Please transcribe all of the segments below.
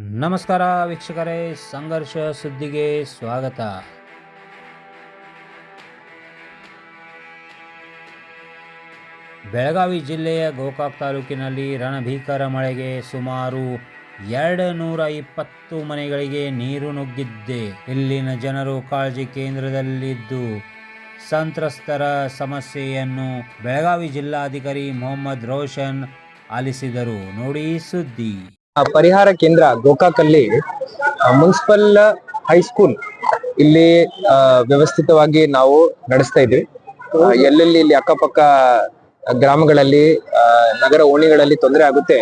ನಮಸ್ಕಾರ ವೀಕ್ಷಕರೇ, ಸಂಘರ್ಷ ಸುದ್ದಿಗೆ ಸ್ವಾಗತ. ಬೆಳಗಾವಿ ಜಿಲ್ಲೆಯ ಗೋಕಾಕ್ ತಾಲೂಕಿನಲ್ಲಿ ರಣಭೀಕರ ಮಳೆಗೆ ಸುಮಾರು ಎರಡು ನೂರ ಇಪ್ಪತ್ತು ಮನೆಗಳಿಗೆ ನೀರು ನುಗ್ಗಿದ್ದೆ. ಇಲ್ಲಿನ ಜನರು ಕಾಳಜಿ ಕೇಂದ್ರದಲ್ಲಿದ್ದು ಸಂತ್ರಸ್ತರ ಸಮಸ್ಯೆಯನ್ನು ಬೆಳಗಾವಿ ಜಿಲ್ಲಾಧಿಕಾರಿ ಮೊಹಮ್ಮದ್ ರೋಷನ್ ಆಲಿಸಿದರು. ನೋಡಿ ಸುದ್ದಿ. ಪರಿಹಾರ ಕೇಂದ್ರ ಗೋಕಾಕಲ್ಲಿ ಮುನ್ಸಿಪಲ್ ಹೈಸ್ಕೂಲ್ ಇಲ್ಲಿ ವ್ಯವಸ್ಥಿತವಾಗಿ ನಾವು ನಡೆಸ್ತಾ ಇದ್ವಿ ಎಲ್ಲೆಲ್ಲಿ ಇಲ್ಲಿ ಅಕ್ಕಪಕ್ಕ ಗ್ರಾಮಗಳಲ್ಲಿ ನಗರ ಓಣಿಗಳಲ್ಲಿ ತೊಂದರೆ ಆಗುತ್ತೆ,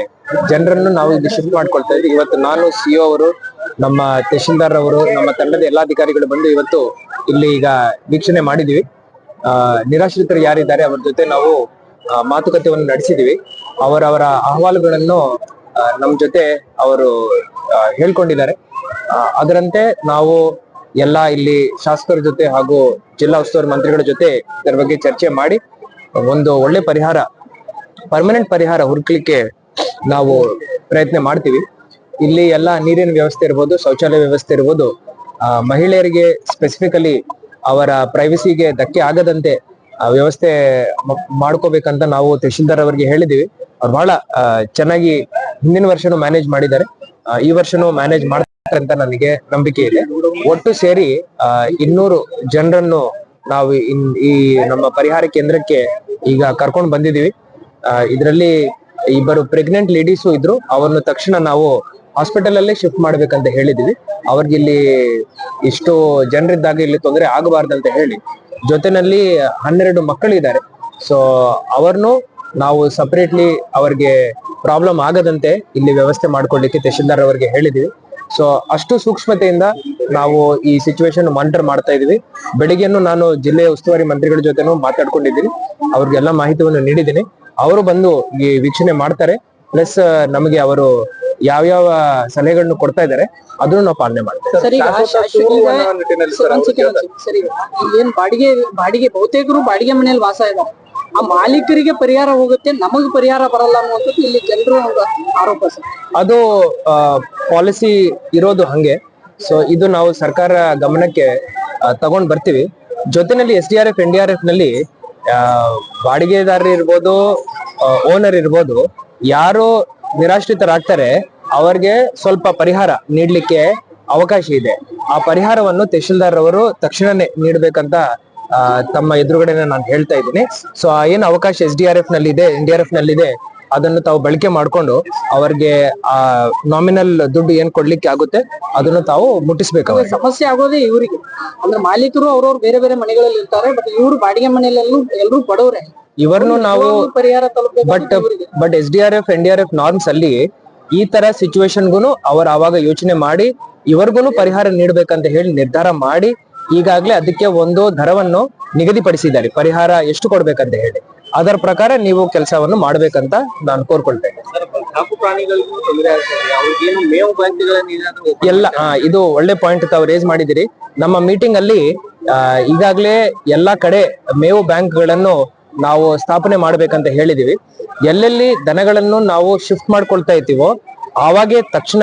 ಜನರನ್ನು ನಾವು ಇಲ್ಲಿ ಶಿಫ್ಟ್ ಮಾಡ್ಕೊಳ್ತಾ ಇದ್ವಿ ಇವತ್ತು ನಾನು ಸಿಒ ಅವರು, ನಮ್ಮ ತಹಶೀಲ್ದಾರ್ ಅವರು, ನಮ್ಮ ತಂಡದ ಎಲ್ಲಾ ಅಧಿಕಾರಿಗಳು ಬಂದು ಇವತ್ತು ಇಲ್ಲಿ ಈಗ ವೀಕ್ಷಣೆ ಮಾಡಿದ್ವಿ ನಿರಾಶ್ರಿತರು ಯಾರಿದ್ದಾರೆ, ಅವರ ಜೊತೆ ನಾವು ಮಾತುಕತೆಯನ್ನು ನಡೆಸಿದೀವಿ ಅವರವರ ಅಹವಾಲುಗಳನ್ನು ನಮ್ ಜೊತೆ ಅವರು ಹೇಳ್ಕೊಂಡಿದ್ದಾರೆ. ಅದರಂತೆ ನಾವು ಎಲ್ಲ ಇಲ್ಲಿ ಶಾಸಕರ ಜೊತೆ ಹಾಗೂ ಜಿಲ್ಲಾ ಉಸ್ತುವಾರಿ ಮಂತ್ರಿಗಳ ಜೊತೆ ಇದರ ಬಗ್ಗೆ ಚರ್ಚೆ ಮಾಡಿ ಒಂದು ಒಳ್ಳೆ ಪರಿಹಾರ ಪರ್ಮನೆಂಟ್ ಪರಿಹಾರ ಹುಡುಕ್ಲಿಕ್ಕೆ ನಾವು ಪ್ರಯತ್ನ ಮಾಡ್ತೀವಿ. ಇಲ್ಲಿ ಎಲ್ಲ ನೀರಿನ ವ್ಯವಸ್ಥೆ ಇರ್ಬೋದು, ಶೌಚಾಲಯ ವ್ಯವಸ್ಥೆ ಇರ್ಬೋದು ಮಹಿಳೆಯರಿಗೆ ಸ್ಪೆಸಿಫಿಕಲಿ ಅವರ ಪ್ರೈವಸಿಗೆ ಧಕ್ಕೆ ಆಗದಂತೆ ವ್ಯವಸ್ಥೆ ಮಾಡ್ಕೋಬೇಕಂತ ನಾವು ತಹಶೀಲ್ದಾರ್ ಅವರಿಗೆ ಹೇಳಿದೀವಿ ಅವ್ರು ಬಹಳ ಚೆನ್ನಾಗಿ ಹಿಂದಿನ ವರ್ಷನೂ ಮ್ಯಾನೇಜ್ ಮಾಡಿದ್ದಾರೆ. ಈ ವರ್ಷನೂ ಮ್ಯಾನೇಜ್ ಮಾಡ್ತಾರೆ ಅಂತ ನನಗೆ ನಂಬಿಕೆ ಇದೆ. ಒಟ್ಟು ಸೇರಿ ಇನ್ನೂರು ಜನರನ್ನು ನಾವು ಈ ನಮ್ಮ ಪರಿಹಾರ ಕೇಂದ್ರಕ್ಕೆ ಈಗ ಕರ್ಕೊಂಡು ಬಂದಿದೀವಿ ಇದರಲ್ಲಿ ಇಬ್ಬರು ಪ್ರೆಗ್ನೆಂಟ್ ಲೇಡೀಸು ಇದ್ರು. ಅವರನ್ನು ತಕ್ಷಣ ನಾವು ಹಾಸ್ಪಿಟಲ್ ಅಲ್ಲೇ ಶಿಫ್ಟ್ ಮಾಡ್ಬೇಕಂತ ಹೇಳಿದೀವಿ ಅವ್ರಿಗೆ ಇಲ್ಲಿ ಇಷ್ಟು ಜನರಿದ್ದಾಗ ಇಲ್ಲಿ ತೊಂದರೆ ಆಗಬಾರ್ದಂತ ಹೇಳಿ ಜೊತೆನಲ್ಲಿ ಹನ್ನೆರಡು ಮಕ್ಕಳಿದ್ದಾರೆ. ಸೊ ಅವ್ರನ್ನು ನಾವು ಸಪರೇಟ್ಲಿ ಅವರಿಗೆ ಪ್ರಾಬ್ಲಮ್ ಆಗದಂತೆ ಇಲ್ಲಿ ವ್ಯವಸ್ಥೆ ಮಾಡ್ಕೊಳ್ಳಿಕ್ಕೆ ತಹಶೀಲ್ದಾರ್ ಅವರಿಗೆ ಹೇಳಿದೀವಿ. ಸೊ ಅಷ್ಟು ಸೂಕ್ಷ್ಮತೆಯಿಂದ ನಾವು ಈ ಸಿಚುವೇಶನ್ ಮಾನಿಟರ್ ಮಾಡ್ತಾ ಇದೀವಿ. ಬೆಳಿಗ್ಗೆನು ನಾನು ಜಿಲ್ಲೆಯ ಉಸ್ತುವಾರಿ ಮಂತ್ರಿಗಳ ಜೊತೆನೂ ಮಾತಾಡ್ಕೊಂಡಿದ್ದೀನಿ. ಅವ್ರಿಗೆಲ್ಲ ಮಾಹಿತಿಯನ್ನು ನೀಡಿದ್ದೀನಿ. ಅವರು ಬಂದು ಈ ವೀಕ್ಷಣೆ ಮಾಡ್ತಾರೆ. ಪ್ಲಸ್ ನಮಗೆ ಅವರು ಯಾವ್ಯಾವ ಸಲಹೆಗಳನ್ನು ಕೊಡ್ತಾ ಇದ್ದಾರೆ ಅದನ್ನು ನಾವು ಪಾಲನೆ ಮಾಡ್ತೇವೆ. ಬಾಡಿಗೆ ಬಾಡಿಗೆ ಬಹುತೇಕರು ಬಾಡಿಗೆ ಮನೆಯಲ್ಲಿ ವಾಸ ಇದ್ದಾರೆ. ಆ ಮಾಲೀಕರಿಗೆ ಪರಿಹಾರ ಹೋಗುತ್ತೆ, ನಮಗ್ ಪರಿಹಾರ ಬರಲ್ಲ ಅನ್ನುವಂಥದ್ದು ಇಲ್ಲಿ ಜನರು ಒಂದು ಆರೋಪ ಅದು ಪಾಲಿಸಿ ಇರೋದು ಹಂಗೆ. ಸೊ ಇದು ನಾವು ಸರ್ಕಾರ ಗಮನಕ್ಕೆ ತಗೊಂಡ್ ಬರ್ತೀವಿ. ಜೊತೆನಲ್ಲಿ S D R F, N D R ಎಫ್ನಲ್ಲಿ ಬಾಡಿಗೆದಾರರು ಇರ್ಬೋದು ಓನರ್ ಇರ್ಬೋದು, ಯಾರು ನಿರಾಶ್ರಿತರಾಗ್ತಾರೆ, ಅವರಿಗೆ ಸ್ವಲ್ಪ ಪರಿಹಾರ ನೀಡಲಿಕ್ಕೆ ಅವಕಾಶ ಇದೆ. ಆ ಪರಿಹಾರವನ್ನು ತಹಶೀಲ್ದಾರ್ ಅವರು ತಕ್ಷಣನೇ ನೀಡಬೇಕಂತ ತಮ್ಮ ಎದುರುಗಡೆನೆ ನಾನು ಹೇಳ್ತಾ ಇದ್ದೀನಿ. ಸೊ ಆ ಏನು ಅವಕಾಶ ಎಸ್ ಡಿ ಆರ್ ಎಫ್ನಲ್ಲಿ ಇದೆ ಎನ್ ಡಿ ಆರ್ ಎಫ್ನಲ್ಲಿ ಇದೆ ಅದನ್ನು ತಾವು ಬಳಕೆ ಮಾಡ್ಕೊಂಡು ಅವರಿಗೆ ಆ ನಾಮಿನಲ್ ದುಡ್ಡು ಏನ್ ಕೊಡ್ಲಿಕ್ಕೆ ಆಗುತ್ತೆ ಅದನ್ನು ತಾವು ಮುಟ್ಟಿಸ್ಬೇಕು ಅವ್ರಿಗೆ. ಸಮಸ್ಯೆ ಆಗೋದೇ ಇವರಿಗೆ. ಅಂದ್ರೆ ಮಾಲೀಕರು ಅವ್ರವ್ರು ಬೇರೆ ಬೇರೆ ಮನೆಗಳಲ್ಲಿ ಇರ್ತಾರೆ ಬಟ್ ಇವರು ಬಾಡಿಗೆ ಮನೆಯಲ್ಲೂ ಎಲ್ಲರೂ ಬಡವ್ರೆ. ಇವರನ್ನು ನಾವು ಇವ್ರಿಗೂ ಪರಿಹಾರ ತಲುಪಬೇಕು but but S D R F N D R F norms ಅಲ್ಲಿ ಈ ತರ ಸಿಚುವೇಶನ್ಗೂ ಅವರು ಅವಾಗ ಯೋಚನೆ ಮಾಡಿ ಇವರಿಗೂ ಪರಿಹಾರ ನೀಡಬೇಕಂತ ಹೇಳಿ ನಿರ್ಧಾರ ಮಾಡಿ ಈಗಾಗಲೇ ಅದಕ್ಕೆ ಒಂದು ದರವನ್ನು ನಿಗದಿಪಡಿಸಿದ್ದಾರೆ. ಪರಿಹಾರ ಎಷ್ಟು ಕೊಡ್ಬೇಕಂತ ಹೇಳಿ. ಅದರ ಪ್ರಕಾರ ನೀವು ಕೆಲಸವನ್ನು ಮಾಡ್ಬೇಕಂತ ನಾನು ಕೋರ್ಕೊಳ್ತೇನೆ. ಎಲ್ಲ ಇದು ಒಳ್ಳೆ ಪಾಯಿಂಟ್ ತಾವು ರೇಸ್ ಮಾಡಿದಿರಿ ನಮ್ಮ ಮೀಟಿಂಗ್ ಅಲ್ಲಿ ಈಗಾಗಲೇ ಈಗಾಗ್ಲೇ ಎಲ್ಲಾ ಕಡೆ ಮೇವು ಬ್ಯಾಂಕ್ಗಳನ್ನು ನಾವು ಸ್ಥಾಪನೆ ಮಾಡ್ಬೇಕಂತ ಹೇಳಿದೀವಿ ಎಲ್ಲೆಲ್ಲಿ ದನಗಳನ್ನು ನಾವು ಶಿಫ್ಟ್ ಮಾಡ್ಕೊಳ್ತಾ ಇದ್ದೀವೋ ಆವಾಗೆ ತಕ್ಷಣ